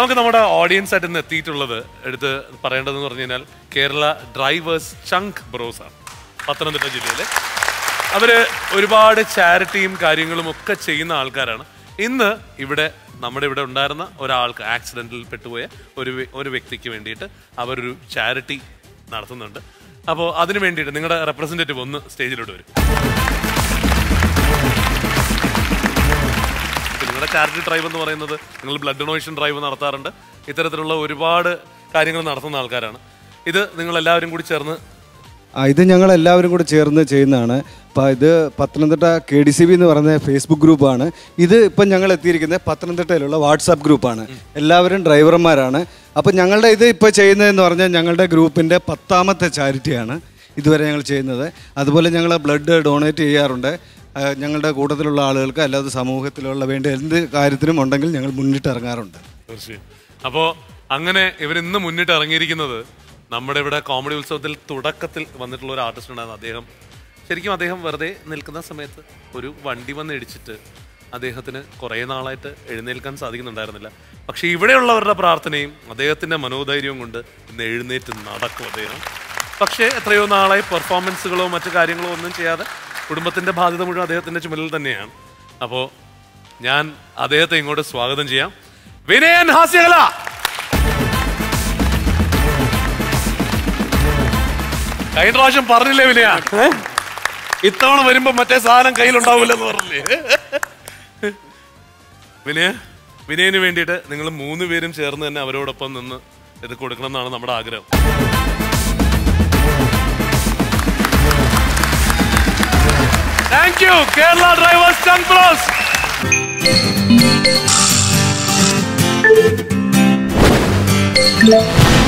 നമുക്ക് നമ്മുടെ ഓഡിയൻസ് ആയിട്ട് ഇന്ന് എത്തിയിട്ടുള്ളത് എടുത്ത് പറയേണ്ടതെന്ന് പറഞ്ഞു കഴിഞ്ഞാൽ കേരള ഡ്രൈവേഴ്സ് ചങ്ക് ബ്രോസ് ആണ്. പത്തനംതിട്ട ജില്ലയിലെ. അവർ ഒരുപാട് ചാരിറ്റിയും കാര്യങ്ങളും ഒക്കെ ചെയ്യുന്ന ആൾക്കാരാണ്. ഇന്ന് ഇവിടെ നമ്മുടെ ഇവിടെ ഉണ്ടായിരുന്ന ഒരാൾക്ക് ആക്സിഡന്റിൽ പെട്ടുപോയ ഒരു ഒരു വ്യക്തിക്ക് വേണ്ടിയിട്ട് അവരൊരു ചാരിറ്റി നടത്തുന്നുണ്ട്. അപ്പോൾ അതിന് വേണ്ടിയിട്ട് നിങ്ങളുടെ റെപ്രസെന്റേറ്റീവ് ഒന്ന് സ്റ്റേജിലോട്ട് വരും. ചാരിറ്റി ഡ്രൈവ് എന്ന് പറയുന്നത്. നിങ്ങൾ ബ്ലഡ് ഡൊണേഷൻ ഡ്രൈവ് നടത്താറുണ്ട്. ഇത്തരത്തിലുള്ള ഒരുപാട് കാര്യങ്ങൾ നടത്തുന്ന ആൾക്കാരാണ്. ഇത് നിങ്ങൾ എല്ലാവരും കൂടി ചേർന്ന് ഇത് ഞങ്ങൾ എല്ലാവരും കൂടി ചേർന്ന് ചെയ്യുന്നതാണ്. അപ്പോൾ ഇത് Pathanamthitta K D C B എന്ന് പറയുന്ന ഫേസ്ബുക്ക് ഗ്രൂപ്പാണ് ഇത് ഇപ്പം ഞങ്ങൾ എത്തിയിരിക്കുന്നത് പത്തനംതിട്ടയിലുള്ള വാട്സാപ്പ് ഗ്രൂപ്പാണ് എല്ലാവരും ഡ്രൈവർമാരാണ് അപ്പോൾ ഞങ്ങളുടെ ഇത് ഇപ്പോൾ ചെയ്യുന്നതെന്ന് പറഞ്ഞാൽ ഞങ്ങളുടെ ഗ്രൂപ്പിന്റെ പത്താമത്തെ ചാരിറ്റിയാണ് ഇതുവരെ ഞങ്ങൾ ചെയ്യുന്നത്. അതുപോലെ ഞങ്ങൾ ബ്ലഡ് ഡൊണേറ്റ് ചെയ്യാറുണ്ട്. ഞങ്ങളുടെ കൂട്ടത്തിലുള്ള ആളുകൾക്ക് അല്ലാതെ സമൂഹത്തിലുള്ള വേണ്ട എന്ത് കാര്യത്തിനും ഉണ്ടെങ്കിൽ ഞങ്ങൾ മുന്നിട്ട് ഇറങ്ങാറുണ്ട്. തീർച്ചയായും. അപ്പോൾ അങ്ങനെ ഇവർ ഇന്ന് മുന്നിട്ട് ഇറങ്ങിയിരിക്കുന്നത് നമ്മുടെ ഇവിടെ കോമഡി ഉത്സവത്തിൽ തുടക്കത്തിൽ വന്നിട്ടുള്ള ഒരു ആർട്ടിസ്റ്റ് ഉണ്ടായിരുന്നു അദ്ദേഹം. ശരിക്കും അദ്ദേഹം വെറുതെ നിൽക്കുന്ന സമയത്ത് ഒരു വണ്ടി വന്ന് ഇടിച്ചിട്ട് അദ്ദേഹത്തിന് കുറേ നാളായിട്ട് എഴുന്നേൽക്കാൻ സാധിക്കുന്നുണ്ടായിരുന്നില്ല. പക്ഷേ ഇവിടെയുള്ളവരുടെ പ്രാർത്ഥനയും അദ്ദേഹത്തിന്റെ മനോധൈര്യവും കൊണ്ട് ഇന്ന് എഴുന്നേറ്റ് നടക്കും അദ്ദേഹം. പക്ഷേ എത്രയോ നാളായി പെർഫോമൻസുകളോ മറ്റു കാര്യങ്ങളോ ഒന്നും ചെയ്യാതെ കുടുംബത്തിന്റെ ബാധ്യത മുഴുവൻ അദ്ദേഹത്തിന്റെ ചുമലിൽ തന്നെയാണ്. അപ്പോൾ ഞാൻ അദ്ദേഹത്തെ ഇങ്ങോട്ട് സ്വാഗതം ചെയ്യാം. വിനയൻ ഹാസ്യകല! കഴിഞ്ഞ പ്രാവശ്യം പറഞ്ഞില്ലേ വിനയ? ഇത്തവണ വരുമ്പോ മറ്റേ സാധനം കയ്യിലുണ്ടാവില്ലെന്ന് പറഞ്ഞില്ലേ? വിനയ വിനയന് വേണ്ടിയിട്ട് നിങ്ങൾ മൂന്ന് പേരും ചേർന്ന് തന്നെ അവരോടൊപ്പം നിന്ന് ഇത് കൊടുക്കണം എന്നാണ് നമ്മുടെ ആഗ്രഹം. താങ്ക് യു കേരള ഡ്രൈവേഴ്സ് ചങ്ക് ബ്രോസ് Yeah.